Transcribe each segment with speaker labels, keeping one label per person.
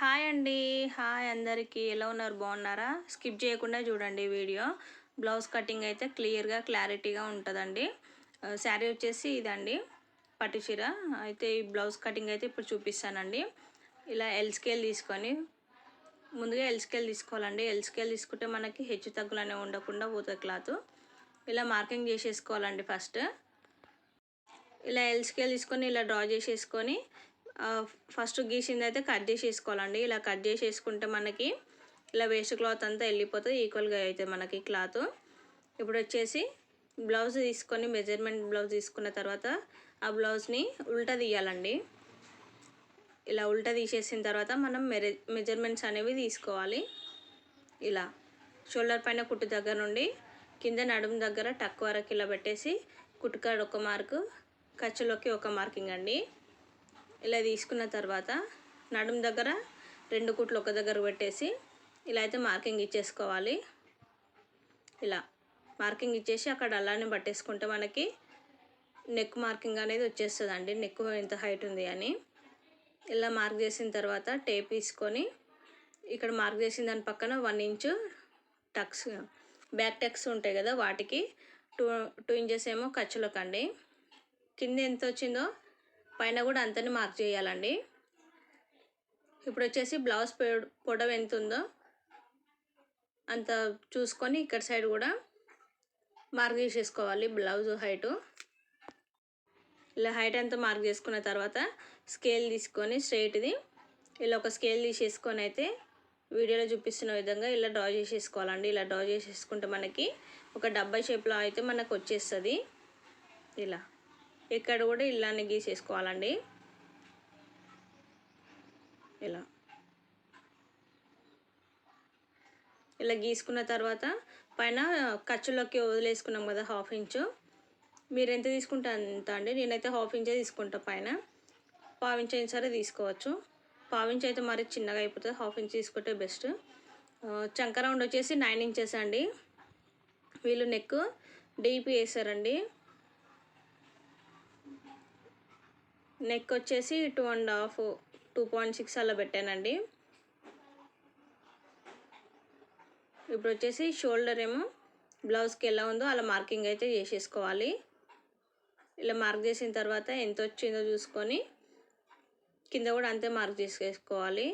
Speaker 1: Hi అండి. Hi అందరికీ. ఎలా ఉన్నారు? బాగున్నారా? స్కిప్ చేయకుండా చూడండి వీడియో. బ్లౌజ్ కటింగ్ అయితే క్లియర్గా క్లారిటీగా ఉంటుందండి. శారీ వచ్చేసి ఇదండి. పట్టు చీర. అయితే ఈ బ్లౌజ్ కటింగ్ అయితే ఇప్పుడు చూపిస్తానండి. ఇలా ఎల్ స్కేల్ తీసుకొని ముందుగా ఎల్ స్కేల్ తీసుకోవాలండి. ఎల్ స్కేల్ తీసుకుంటే మనకి హెచ్చు తగ్గులు అనేవి ఉండకుండా పోతుంది క్లాత్. ఇలా మార్కింగ్ చేసేసుకోవాలండి ఫస్ట్. ఇలా ఎల్ స్కేల్ తీసుకొని ఇలా డ్రా చేసేసుకొని ఫస్ట్ గీసింది అయితే కట్ చేసేసుకోవాలండి ఇలా కట్ చేసేసుకుంటే మనకి ఇలా వేస్ట్ క్లాత్ అంతా వెళ్ళిపోతుంది. ఈక్వల్గా అవుతుంది మనకి క్లాత్. ఇప్పుడు వచ్చేసి బ్లౌజ్ తీసుకొని మెజర్మెంట్ బ్లౌజ్ తీసుకున్న తర్వాత ఆ బ్లౌజ్ని ఉల్టా తీయాలండి. ఇలా ఉల్టా తీసేసిన తర్వాత మనం మెజర్మెంట్స్ అనేవి తీసుకోవాలి. ఇలా షోల్డర్ పైన కుట్టు దగ్గర నుండి కింద నడుము దగ్గర టక్ వరకు ఇలా పెట్టేసి కుట్టుకాడ ఒక మార్కు ఖర్చులోకి ఒక మార్కింగ్ అండి. ఇలా తీసుకున్న తర్వాత నడుము దగ్గర రెండు కుట్లు ఒక దగ్గర పెట్టేసి ఇలా అయితే మార్కింగ్ ఇచ్చేసుకోవాలి. ఇలా మార్కింగ్ ఇచ్చేసి అక్కడ అలానే పట్టేసుకుంటే మనకి నెక్ మార్కింగ్ అనేది వచ్చేస్తుంది అండి నెక్ ఎంత హైట్ ఉంది అని. ఇలా మార్క్ చేసిన తర్వాత టేప్ తీసుకొని ఇక్కడ మార్క్ చేసిన దాని పక్కన one inch tucks back tucks ఉంటాయి కదా వాటికి టూ టూ ఇంచెస్ ఏమో ఖర్చులకండి. కింద ఎంత వచ్చిందో పైన కూడా అంతని మార్క్ చేయాలండి. ఇప్పుడు వచ్చేసి బ్లౌజ్ పొడవు ఎంత ఉందో అంత చూసుకొని ఇక్కడ సైడ్ కూడా మార్క్ చేసేసుకోవాలి బ్లౌజ్ హైటు. ఇలా హైట్ అంతా మార్క్ చేసుకున్న తర్వాత స్కేల్ తీసుకొని స్ట్రైట్ది ఇలా ఒక స్కేల్ తీసేసుకొని అయితే వీడియోలో చూపిస్తున్న విధంగా ఇలా డ్రా చేసేసుకోవాలండి. ఇలా డ్రా చేసేసుకుంటే మనకి ఒక డబ్బా షేప్లో అయితే మనకు వచ్చేస్తుంది ఇలా. ఇక్కడ కూడా ఇలానే గీసేసుకోవాలండి. ఇలా. ఇలా గీసుకున్న తర్వాత పైన ఖర్చులోకి వదిలేసుకున్నాం కదా హాఫ్ ఇంచు. మీరు ఎంత తీసుకుంటే అంత అండి. నేనైతే హాఫ్ ఇంచే తీసుకుంటా పైన. పావించ్ అయిన సరే తీసుకోవచ్చు. పావించ్ అయితే మరి చిన్నగా అయిపోతుంది. హాఫ్ ఇంచ్ తీసుకుంటే బెస్ట్. చంక రౌండ్ వచ్చేసి నైన్ ఇంచెస్ అండి. వీళ్ళు నెక్ డీపీ వేసారండి. నెక్ వచ్చేసి two and half two point six అలా పెట్టానండి. ఇప్పుడు వచ్చేసి షోల్డర్ ఏమో బ్లౌజ్కి ఎలా ఉందో అలా మార్కింగ్ అయితే చేసేసుకోవాలి. ఇలా మార్క్ చేసిన తర్వాత ఎంత వచ్చిందో చూసుకొని కింద కూడా అంతే మార్క్ చేసేసుకోవాలి.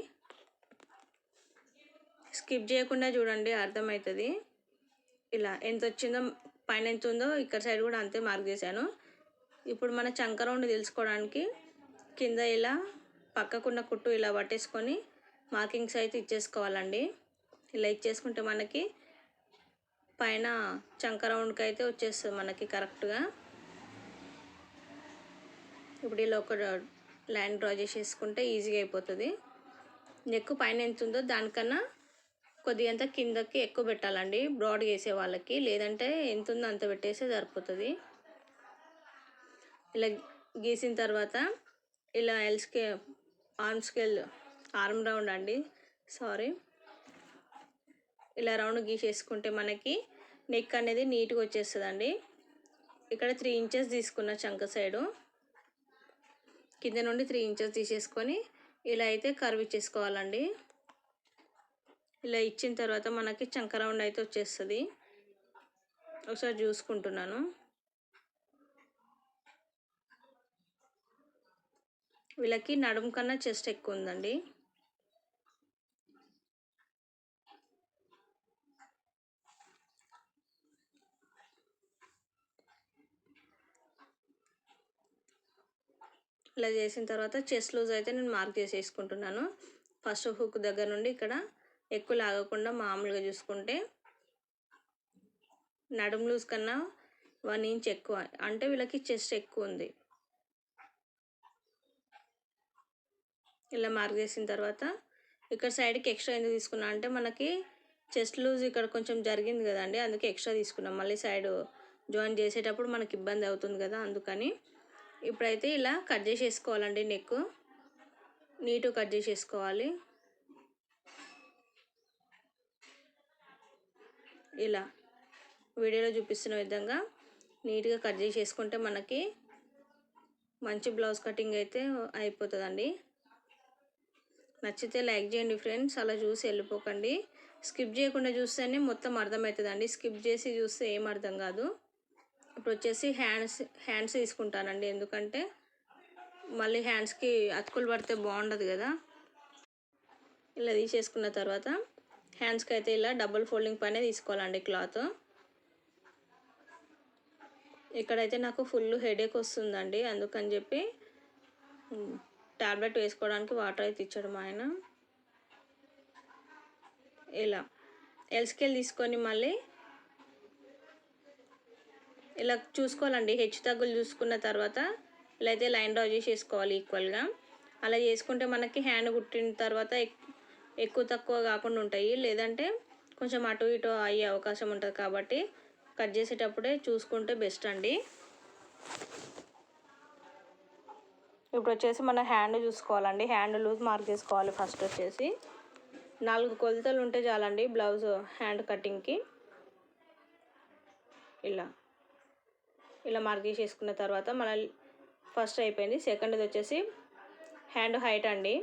Speaker 1: స్కిప్ చేయకుండా చూడండి అర్థమవుతుంది. ఇలా ఎంత వచ్చిందో పైన ఎంత ఉందో ఇక్కడ సైడ్ కూడా అంతే మార్క్ చేశాను. ఇప్పుడు మన చంక రౌండ్ తెలుసుకోవడానికి కింద ఇలా పక్కకున్న కుట్టు ఇలా పట్టేసుకొని మార్కింగ్స్ అయితే ఇచ్చేసుకోవాలండి. ఇలా ఇచ్చేసుకుంటే మనకి పైన చంక రౌండ్కి అయితే వచ్చేస్తుంది మనకి కరెక్ట్గా. ఇప్పుడు ఇలా ఒక లైన్ డ్రా చేసేసుకుంటే ఈజీగా అయిపోతుంది. నెక్ పైన ఎంత ఉందో దానికన్నా కొద్దిగా అంత కిందకి ఎక్కువ పెట్టాలండి. బ్రాడ్ వేసే వాళ్ళకి. లేదంటే ఎంత ఉందో అంత పెట్టేస్తే సరిపోతుంది. ఇలా గీసిన తర్వాత ఇలా L scale arm scale arm round అండి. సారీ ఇలా రౌండ్ గీసేసుకుంటే మనకి నెక్ అనేది నీట్గా వచ్చేస్తుందండి. ఇక్కడ త్రీ ఇంచెస్ తీసుకున్న చంక సైడు కింద నుండి త్రీ ఇంచెస్ తీసేసుకొని ఇలా అయితే కర్వ్ ఇచ్చేసుకోవాలండి. ఇలా ఇచ్చిన తర్వాత మనకి చంక రౌండ్ అయితే వచ్చేస్తుంది. ఒకసారి చూసుకుంటున్నాను. వీళ్ళకి నడుము కన్నా చెస్ట్ ఎక్కువ ఉందండి ఇలా చేసిన తర్వాత చెస్ట్ లూజ్ అయితే నేను మార్క్ చేసేసుకుంటున్నాను. ఫస్ట్ హుక్ దగ్గర నుండి ఇక్కడ ఎక్కువ లాగకుండా మామూలుగా చూసుకుంటే నడుము లూజ్ కన్నా వన్ ఇంచ్ ఎక్కువ అంటే వీళ్ళకి చెస్ట్ ఎక్కువ ఉంది ఇలా మార్క్ చేసిన తర్వాత ఇక్కడ సైడ్కి ఎక్స్ట్రా ఎందుకు తీసుకున్నా అంటే మనకి చెస్ట్ లూజ్ ఇక్కడ కొంచెం జరిగింది కదండి అందుకే ఎక్స్ట్రా తీసుకున్నాం. మళ్ళీ సైడ్ జాయిన్ చేసేటప్పుడు మనకి ఇబ్బంది అవుతుంది కదా అందుకని ఇప్పుడైతే ఇలా కట్ చేసేసుకోవాలండి నెక్ నీటు కట్ చేసేసుకోవాలి. ఇలా వీడియోలో చూపిస్తున్న విధంగా నీట్గా కట్ చేసేసుకుంటే మనకి మంచి బ్లౌజ్ కటింగ్ అయితే అయిపోతుందండి. నచ్చితే లైక్ చేయండి ఫ్రెండ్స్ అలా చూసి వెళ్ళిపోకండి. స్కిప్ చేయకుండా చూస్తేనే మొత్తం అర్థమవుతుందండి. స్కిప్ చేసి చూస్తే ఏం అర్థం కాదు. ఇప్పుడు వచ్చేసి హ్యాండ్స్ హ్యాండ్స్ తీసుకుంటానండి. ఎందుకంటే మళ్ళీ హ్యాండ్స్కి అతుకులు పడితే బాగుండదు కదా. ఇలా తీసేసుకున్న తర్వాత హ్యాండ్స్కి అయితే ఇలా డబుల్ ఫోల్డింగ్ పైన తీసుకోవాలండి క్లాత్. ఇక్కడైతే నాకు ఫుల్ హెడేక్ వస్తుందండి అందుకని చెప్పి టాబ్లెట్ వేసుకోవడానికి వాటర్ అయితే ఇచ్చాడు మా ఆయన. ఇలా. ఎల్స్కేల్ తీసుకొని మళ్ళీ ఇలా చూసుకోవాలండి. హెచ్చు తగ్గులు చూసుకున్న తర్వాత ఇలా అయితే లైన్ డ్రా చేసేసుకోవాలి ఈక్వల్గా. అలా చేసుకుంటే మనకి హ్యాండ్ కుట్టిన తర్వాత ఎక్- ఎక్కువ తక్కువ కాకుండా ఉంటాయి. లేదంటే కొంచెం అటు ఇటు అయ్యే అవకాశం ఉంటుంది కాబట్టి కట్ చేసేటప్పుడే చూసుకుంటే బెస్ట్ అండి. ఇప్పుడు వచ్చేసి మన హ్యాండ్ చూసుకోవాలండి. హ్యాండ్ లూజ్ మార్క్ చేసుకోవాలి ఫస్ట్ వచ్చేసి. నాలుగు కొలతలు ఉంటే చాలండి బ్లౌజ్ హ్యాండ్ కటింగ్కి ఇలా. ఇలా మార్క్ చేసేసుకున్న తర్వాత మన ఫస్ట్ అయిపోయింది. సెకండ్ది వచ్చేసి హ్యాండ్ హైట్ అండి.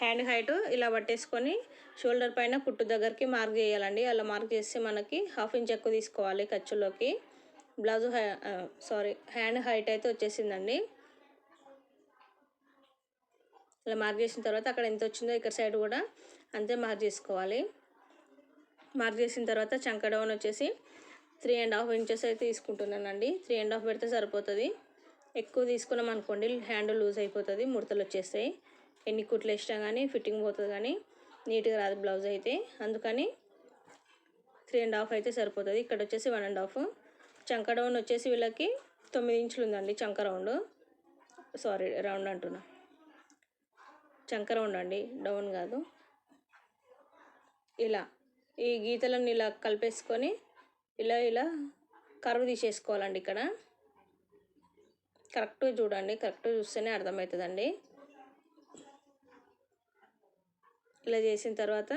Speaker 1: హ్యాండ్ హైట్ ఇలా పట్టేసుకొని షోల్డర్ పైన కుట్టు దగ్గరికి మార్క్ చేయాలండి. అలా మార్క్ చేస్తే మనకి హాఫ్ ఇంచ్ ఎక్కువ తీసుకోవాలి ఖర్చులోకి. బ్లౌజ్ సారీ హ్యాండ్ హైట్ అయితే వచ్చేసిందండి. ఇలా మార్క్ చేసిన తర్వాత అక్కడ ఎంత వచ్చిందో ఇక్కడ సైడ్ కూడా అంతే మార్క్ చేసుకోవాలి. మార్క్ చేసిన తర్వాత చంక డౌన్ వచ్చేసి త్రీ అండ్ హాఫ్ ఇంచెస్ అయితే తీసుకుంటున్నానండి. త్రీ అండ్ హాఫ్ పెడితే సరిపోతుంది. ఎక్కువ తీసుకున్నాం అనుకోండి హ్యాండ్ లూజ్ అయిపోతుంది ముడతలు వచ్చేస్తాయి. ఎన్ని కుట్లు వేసినా కానీ ఫిట్టింగ్ పోతుంది కానీ నీట్గా రాదు బ్లౌజ్ అయితే. అందుకని త్రీ అండ్ హాఫ్ అయితే సరిపోతుంది. ఇక్కడ వచ్చేసి వన్ అండ్ హాఫ్ చంక డౌన్ వచ్చేసి వీళ్ళకి తొమ్మిది ఇంచులు ఉందండి చంక రౌండ్ సారీ రౌండ్ అంటున్నా. చంకర ఉండండి అండి డౌన్ కాదు. ఇలా ఈ గీతలను ఇలా కలిపేసుకొని ఇలా ఇలా కరువు తీసేసుకోవాలండి ఇక్కడ. కరెక్ట్గా చూడండి కరెక్ట్గా చూస్తేనే అర్థమవుతుందండి. ఇలా చేసిన తర్వాత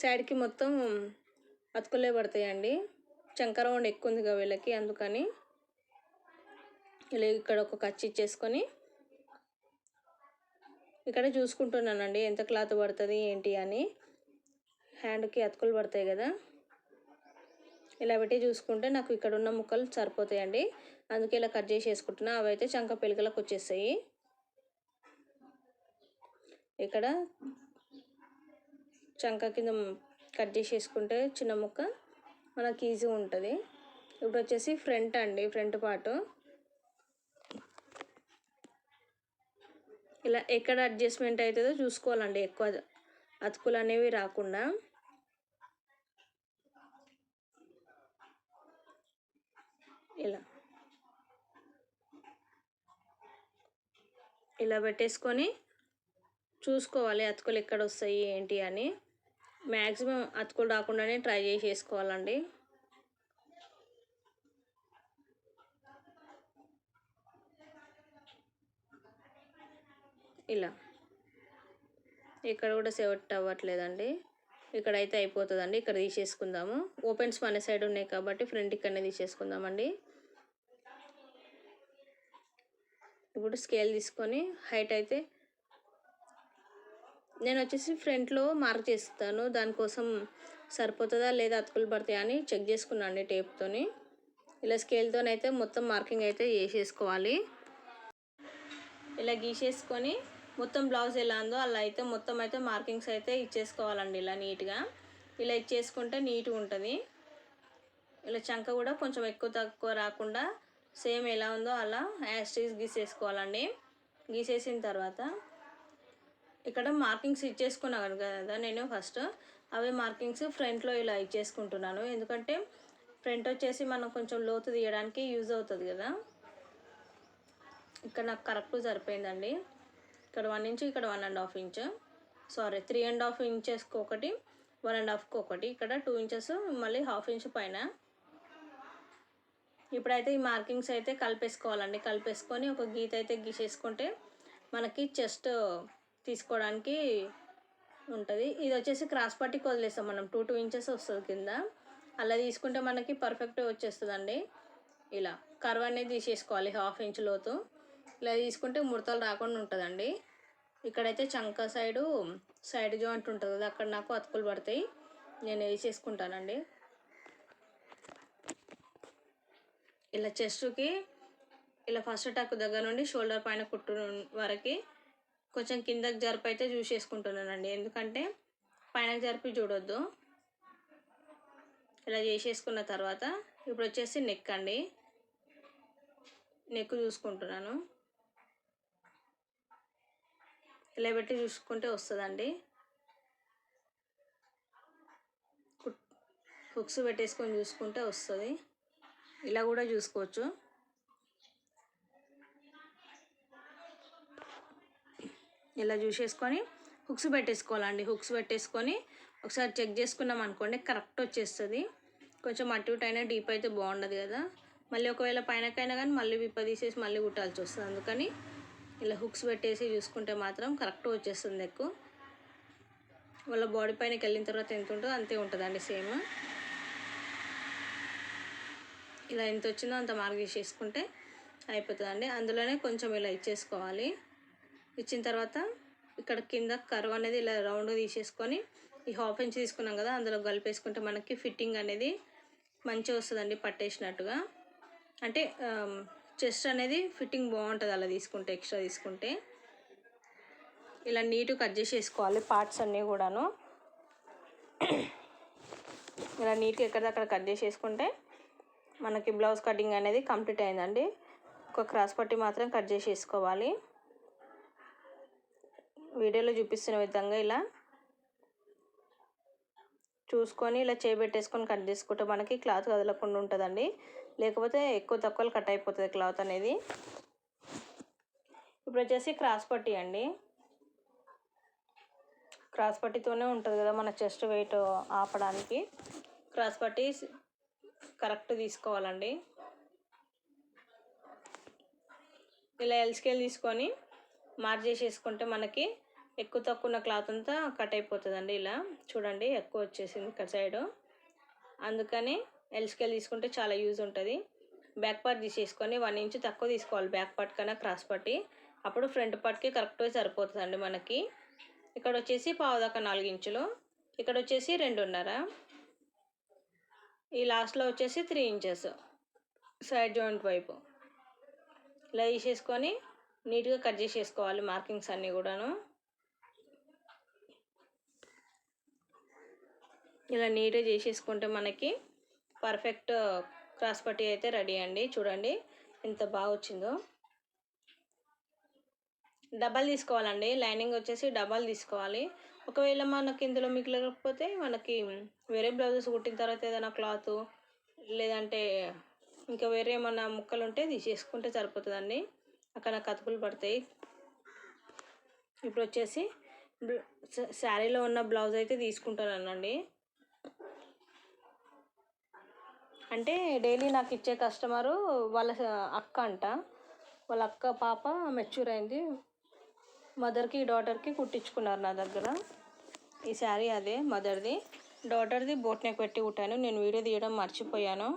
Speaker 1: సైడ్కి మొత్తం అతుకులే పడతాయండి. చంక రౌండ్ ఎక్కువ ఉంది కదా వీళ్ళకి అందుకని ఇలా ఇక్కడ ఒక కచ్చి ఇచ్చేసుకొని ఇక్కడ చూసుకుంటున్నానండి. ఎంత క్లాత్ పడుతుంది ఏంటి అని. హ్యాండ్కి అతుకులు పడతాయి కదా. ఇలా పెట్టి చూసుకుంటే నాకు ఇక్కడ ఉన్న ముక్కలు సరిపోతాయండి. అందుకే ఇలా కట్ చేసి వేసుకుంటున్నా. అవి అయితే చంక పెలుకలకు వచ్చేస్తాయి. ఇక్కడ చంక కింద కట్ చేసి వేసుకుంటే చిన్న ముక్క మనకి ఈజీ ఉంటుంది. ఇప్పుడు వచ్చేసి ఫ్రంట్ అండి ఫ్రంట్ పార్ట్. ఇలా ఎక్కడ అడ్జస్ట్మెంట్ అవుతుందో చూసుకోవాలండి ఎక్కువ అతుకులు అనేవి రాకుండా. ఇలా. ఇలా పెట్టేసుకొని చూసుకోవాలి అతుకులు ఎక్కడ వస్తాయి ఏంటి అని. మ్యాక్సిమం అతుకులు రాకుండానే ట్రై చేసి వేసుకోవాలండి ఇలా. ఇక్కడ కూడా సెవెట్ అవ్వట్లేదండి. ఇక్కడైతే అయిపోతుందండి. ఇక్కడ తీసేసుకుందాము. ఓపెన్స్ మన సైడ్ ఉన్నాయి కాబట్టి ఫ్రంట్ ఇక్కడనే తీసేసుకుందామండి. ఇప్పుడు స్కేల్ తీసుకొని హైట్ అయితే నేను వచ్చేసి ఫ్రంట్లో మార్క్ చేస్తాను. దానికోసం సరిపోతుందా లేదా అతుకులు పడతాయా అని చెక్ చేసుకున్నాను అండి టేప్తోని. ఇలా స్కేల్తోనైతే మొత్తం మార్కింగ్ అయితే చేసేసుకోవాలి. ఇలా గీసేసుకొని మొత్తం బ్లౌజ్ ఎలా ఉందో అలా అయితే మొత్తం అయితే మార్కింగ్స్ అయితే ఇచ్చేసుకోవాలండి ఇలా నీట్గా. ఇలా ఇచ్చేసుకుంటే నీట్గా ఉంటుంది. ఇలా చంక కూడా కొంచెం ఎక్కువ తక్కువ రాకుండా సేమ్ ఎలా ఉందో అలా యాస్ట్రీస్ గీసేసుకోవాలండి. గీసేసిన తర్వాత ఇక్కడ మార్కింగ్స్ ఇచ్చేసుకున్నాను కదా నేను ఫస్ట్ అవి మార్కింగ్స్ ఫ్రంట్లో ఇలా ఇచ్చేసుకుంటున్నాను. ఎందుకంటే ఫ్రంట్ వచ్చేసి మనం కొంచెం లోతు తీయడానికి యూజ్ అవుతుంది కదా. ఇక్కడ నాకు కరెక్ట్ సరిపోయిందండి. ఇక్కడ వన్ ఇంచ్ ఇక్కడ one and half inch sorry three and half ఇంచెస్కి ఒకటి వన్ అండ్ హాఫ్కి ఒకటి. ఇక్కడ టూ ఇంచెస్ మళ్ళీ హాఫ్ ఇంచ్ పైన. ఇప్పుడైతే ఈ మార్కింగ్స్ అయితే కలిపేసుకోవాలండి. కలిపేసుకొని ఒక గీత అయితే గీసేసుకుంటే మనకి చెస్ట్ తీసుకోవడానికి ఉంటుంది. ఇది వచ్చేసి క్రాస్ పట్టికి వదిలేస్తాం మనం. టూ టూ ఇంచెస్ వస్తుంది కింద. అలా తీసుకుంటే మనకి పర్ఫెక్ట్ వచ్చేస్తుందండి. ఇలా కర్వ్ అనేది తీసేసుకోవాలి హాఫ్ ఇంచ్ లోతు. ఇలా తీసుకుంటే ముడతలు రాకుండా ఉంటుందండి. ఇక్కడైతే చంక సైడు సైడ్ జాయింట్ ఉంటుంది కదా అక్కడ నాకు అతుకులు పడతాయి. నేను వేసేసుకుంటానండి ఇలా చెస్ట్కి ఇలా ఫస్ట్ టక్ దగ్గర నుండి షోల్డర్ పైన కుట్టు వరకు కొంచెం కిందకి జరిపి అయితే చూసేసుకుంటున్నానండి ఎందుకంటే పైన జరిపి చూడొద్దు. ఇలా చేసేసుకున్న తర్వాత ఇప్పుడు వచ్చేసి నెక్ అండి. నెక్ చూసుకుంటున్నాను. ఇలా పెట్టి చూసుకుంటే వస్తుందండి. హుక్స్ పెట్టేసుకొని చూసుకుంటే వస్తుంది. ఇలా కూడా చూసుకోవచ్చు. ఇలా చూసేసుకొని హుక్స్ పెట్టేసుకోవాలండి. హుక్స్ పెట్టేసుకొని ఒకసారి చెక్ చేసుకున్నాం అనుకోండి కరెక్ట్ వచ్చేస్తుంది. కొంచెం అటు ఇటు అయినా డీప్ అయితే బాగుండదు కదా. మళ్ళీ ఒకవేళ పైనకైనా కానీ మళ్ళీ విప్ప తీసేసి మళ్ళీ కుట్టాల్సి వస్తుంది. అందుకని ఇలా హుక్స్ పెట్టేసి చూసుకుంటే మాత్రం కరెక్ట్ వచ్చేస్తుంది ఎక్కువ. వాళ్ళ బాడీ పైనకి వెళ్ళిన తర్వాత ఎంత ఉంటుందో అంతే ఉంటుందండి సేమ్. ఇలా ఎంత వచ్చిందో అంత మార్క్ చేసేసుకుంటే అయిపోతుందండి. అందులోనే కొంచెం ఇలా ఇచ్చేసుకోవాలి. ఇచ్చిన తర్వాత ఇక్కడ కింద కర్వ్ అనేది ఇలా రౌండ్ తీసేసుకొని ఈ హాఫ్ ఇంచ్ తీసుకున్నాం కదా అందులో కలిపేసుకుంటే మనకి ఫిట్టింగ్ అనేది మంచిగా వస్తుందండి పట్టేసినట్టుగా. అంటే um, చెస్ట్ అనేది ఫిట్టింగ్ బాగుంటుంది అలా తీసుకుంటే ఎక్స్ట్రా తీసుకుంటే. ఇలా నీట్గా కట్ చేసేసుకోవాలి పార్ట్స్ అన్నీ కూడాను. ఇలా నీట్గా ఎక్కడిదక్కడ కట్ చేసేసుకుంటే మనకి బ్లౌజ్ కటింగ్ అనేది కంప్లీట్ అయిందండి. ఒక క్రాస్ పట్టి మాత్రం కట్ చేసేసుకోవాలి. వీడియోలో చూపిస్తున్న విధంగా ఇలా చూసుకొని ఇలా చేపెట్టేసుకొని కట్ చేసుకుంటే మనకి క్లాత్ కదలకుండా ఉంటుందండి. లేకపోతే ఎక్కువ తక్కువలు కట్ అయిపోతుంది క్లాత్ అనేది. ఇప్పుడు వచ్చేసి క్రాస్ పట్టి అండి. క్రాస్ పట్టితోనే ఉంటుంది కదా మన చెస్ట్ వెయిట్ ఆపడానికి. క్రాస్ పట్టి కరెక్ట్ తీసుకోవాలండి. ఇలా ఎల్స్కేల్ తీసుకొని మార్క్ చేసేసుకుంటే మనకి ఎక్కువ తక్కువ ఉన్న క్లాత్ అంతా కట్ అయిపోతుందండి ఇలా. చూడండి ఎక్కువ వచ్చేసింది ఇక్కడ సైడు. అందుకని ఎల్ స్కేల్ తీసుకుంటే చాలా యూజ్ ఉంటుంది. బ్యాక్ పార్ట్ తీసేసుకొని వన్ ఇంచ్ తక్కువ తీసుకోవాలి. బ్యాక్ పార్ట్ కన్నా క్రాస్ పట్టి అప్పుడు ఫ్రంట్ పార్ట్కి కరెక్ట్గా సరిపోతుందండి మనకి. ఇక్కడ వచ్చేసి పావుదాకా నాలుగు ఇంచులు ఇక్కడ వచ్చేసి రెండున్నర. ఈ లాస్ట్లో వచ్చేసి త్రీ ఇంచెస్ సైడ్ జాయింట్ వైపు. ఇలా తీసేసుకొని నీట్గా కట్ చేసేసుకోవాలి మార్కింగ్స్ అన్నీ కూడాను. ఇలా నీట్గా చేసేసుకుంటే మనకి పర్ఫెక్ట్ క్రాస్ పట్టి అయితే రెడీ అండి. చూడండి ఎంత బాగా వచ్చిందో. డబల్ తీసుకోవాలండి. లైనింగ్ వచ్చేసి డబల్ తీసుకోవాలి. ఒకవేళ మనకి ఇందులో మిగిలకపోతే మనకి వేరే బ్లౌజెస్ కుట్టిన తర్వాత ఏదైనా క్లాత్ లేదంటే ఇంకా వేరే ఏమన్నా ముక్కలు ఉంటే తీసేసుకుంటే సరిపోతుందండి. అక్కడ కతుకులు పడతాయి. ఇప్పుడు వచ్చేసి శారీలో ఉన్న బ్లౌజ్ అయితే తీసుకుంటానండి. అంటే డైలీ నాకు ఇచ్చే కస్టమరు వాళ్ళ అక్క అంట. వాళ్ళ అక్క పాప మెచ్యూర్ అయింది మదర్కి డాటర్కి కుట్టించుకున్నారు నా దగ్గర. ఈ శారీ అదే మదర్ది. డాటర్ది బోట్ నెక్ పెట్టి కుట్టాను. నేను వీడియో తీయడం మర్చిపోయాను.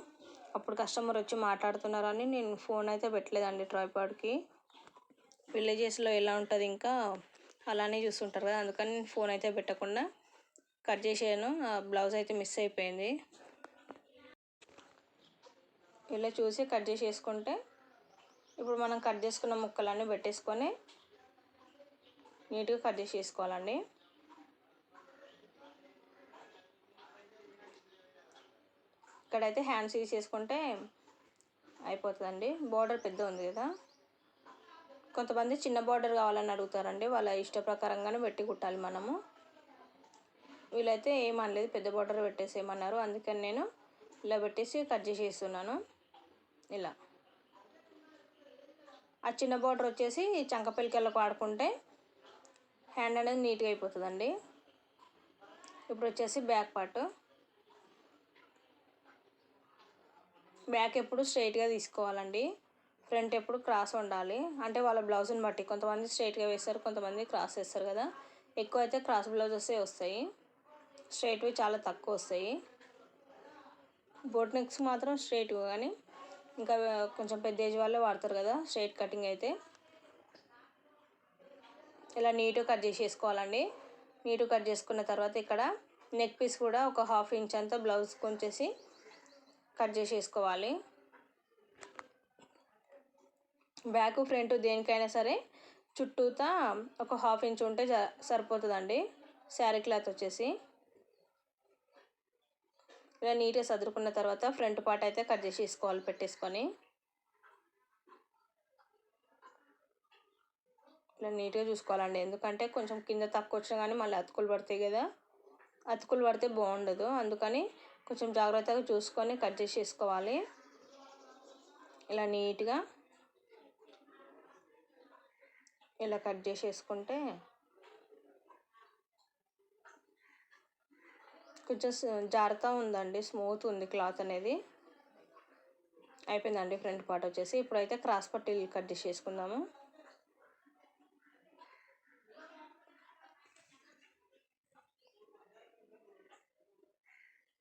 Speaker 1: అప్పుడు కస్టమర్ వచ్చి మాట్లాడుతున్నారని నేను ఫోన్ అయితే పెట్టలేదండి ట్రైపాడ్కి విలేజెస్లో ఎలా ఉంటుంది ఇంకా అలానే చూస్తుంటారు కదా అందుకని నేను ఫోన్ అయితే పెట్టకుండా కట్ చేసాను ఆ బ్లౌజ్ అయితే మిస్ అయిపోయింది. ఇలా చూసి కట్ చేసేసుకుంటే ఇప్పుడు మనం కట్ చేసుకున్న ముక్కలన్నీ పెట్టేసుకొని నీట్గా కట్ చేసేసుకోవాలండి. ఇక్కడైతే హ్యాండ్స్ తీసేసుకుంటే అయిపోతుందండి. బార్డర్ పెద్ద ఉంది కదా. కొంతమంది చిన్న బార్డర్ కావాలని అడుగుతారండి. వాళ్ళ ఇష్ట ప్రకారంగానే పెట్టి కుట్టాలి మనము. వీళ్ళైతే ఏమనలేదు పెద్ద బార్డర్ పెట్టేసేయమన్నారు. అందుకని నేను ఇలా పెట్టేసి కట్ చేసేస్తున్నాను. ఇలా. ఆ చిన్న బార్డర్ వచ్చేసి చంకపిల్కలకు వాడుకుంటే హ్యాండ్ అనేది నీట్గా అయిపోతుందండి. ఇప్పుడు వచ్చేసి బ్యాక్ పార్ట్. బ్యాక్ ఎప్పుడు స్ట్రైట్గా తీసుకోవాలండి. ఫ్రంట్ ఎప్పుడు క్రాస్ ఉండాలి. అంటే వాళ్ళ బ్లౌజ్ని బట్టి కొంతమంది స్ట్రైట్గా వేస్తారు కొంతమంది క్రాస్ వేస్తారు కదా. ఎక్కువ అయితే క్రాస్ బ్లౌజెస్ వస్తాయి. స్ట్రైట్వి చాలా తక్కువ వస్తాయి. బోట్ నెక్స్ మాత్రం స్ట్రైట్గా కానీ ఇంకా కొంచెం పెద్ద ఏజ్ వాళ్ళే వాడతారు కదా స్ట్రైట్ కటింగ్ అయితే. ఇలా నీట్గా కట్ చేసేసుకోవాలండి. నీట్గా కట్ చేసుకున్న తర్వాత ఇక్కడ నెక్ పీస్ కూడా ఒక హాఫ్ ఇంచ్ అంతా బ్లౌజ్కి వచ్చేసి కట్ చేసేసుకోవాలి. బ్యాక్ ఫ్రంట్ దేనికైనా సరే చుట్టూతా ఒక హాఫ్ ఇంచ్ ఉంటే సరిపోతుందండి. శారీ క్లాత్ వచ్చేసి. ఇలా నీట్గా సదురుకున్న తర్వాత ఫ్రంట్ పార్ట్ అయితే కట్ చేసేసుకోవాలి పెట్టేసుకొని. ఇలా నీట్గా చూసుకోవాలండి. ఎందుకంటే కొంచెం కింద తక్కువ వచ్చినా కానీ మళ్ళీ అతుకులు పడతాయి కదా. అతుకులు పడితే బాగుండదు. అందుకని కొంచెం జాగ్రత్తగా చూసుకొని కట్ చేసేసుకోవాలి ఇలా నీట్గా. ఇలా కట్ చేసేసుకుంటే కొంచెం జారుతూ ఉందండి. స్మూత్ ఉంది క్లాత్ అనేది. అయిపోయిందండి ఫ్రంట్ పార్ట్ వచ్చేసి. ఇప్పుడైతే క్రాస్ పట్టీలు కట్ చేసుకుందాము.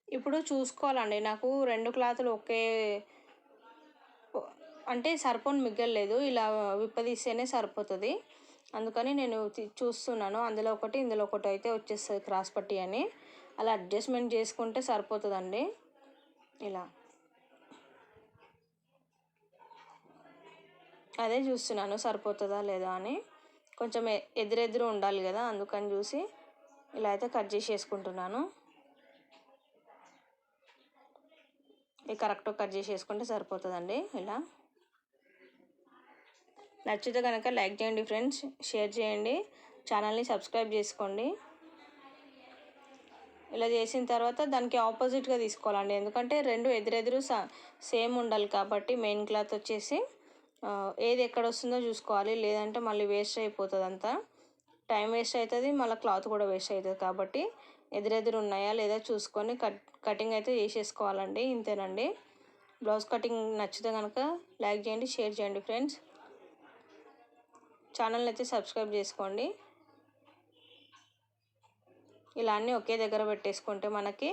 Speaker 1: ఇప్పుడు చూసుకోవాలండి. నాకు రెండు క్లాతులు ఒకే అంటే సరిపోని మిగలలేదు. ఇలా విప్పదీస్తేనే సరిపోతుంది. అందుకని నేను చూస్తున్నాను. అందులో ఒకటి ఇందులో ఒకటి అయితే వచ్చేస్తుంది క్రాస్ పట్టి అని. అలా అడ్జస్ట్మెంట్ చేసుకుంటే సరిపోతుందండి. ఇలా. అదే చూస్తున్నాను సరిపోతుందా లేదా అని. కొంచెం ఎదురెదురు ఉండాలి కదా అందుకని చూసి ఇలా అయితే కట్ చేసేసుకుంటున్నాను ఇది కరెక్ట్ కట్ చేసేసుకుంటే సరిపోతుందండి ఇలా. నచ్చితే కనుక లైక్ చేయండి ఫ్రెండ్స్ షేర్ చేయండి. ఛానల్ని సబ్స్క్రైబ్ చేసుకోండి. ఇలా చేసిన తర్వాత దానికి ఆపోజిట్గా తీసుకోవాలండి. ఎందుకంటే రెండు ఎదురెదురు సేమ్ ఉండాలి కాబట్టి మెయిన్ క్లాత్ వచ్చేసి ఏది ఎక్కడ వస్తుందో చూసుకోవాలి. లేదంటే మళ్ళీ వేస్ట్ అయిపోతుంది అంతా టైం వేస్ట్ అవుతుంది మళ్ళీ క్లాత్ కూడా వేస్ట్ అవుతుంది కాబట్టి ఎదురెదురు ఉన్నాయా లేదా చూసుకొని కట్ కటింగ్ అయితే చేసేసుకోవాలండి. ఇంతేనండి. బ్లౌజ్ కటింగ్ నచ్చితే కనుక లైక్ చేయండి షేర్ చేయండి ఫ్రెండ్స్ ఛానల్ అయితే సబ్స్క్రైబ్ చేసుకోండి. ఇలా అన్నీ ఒకే దగ్గర పెట్టేసుకుంటే మనకి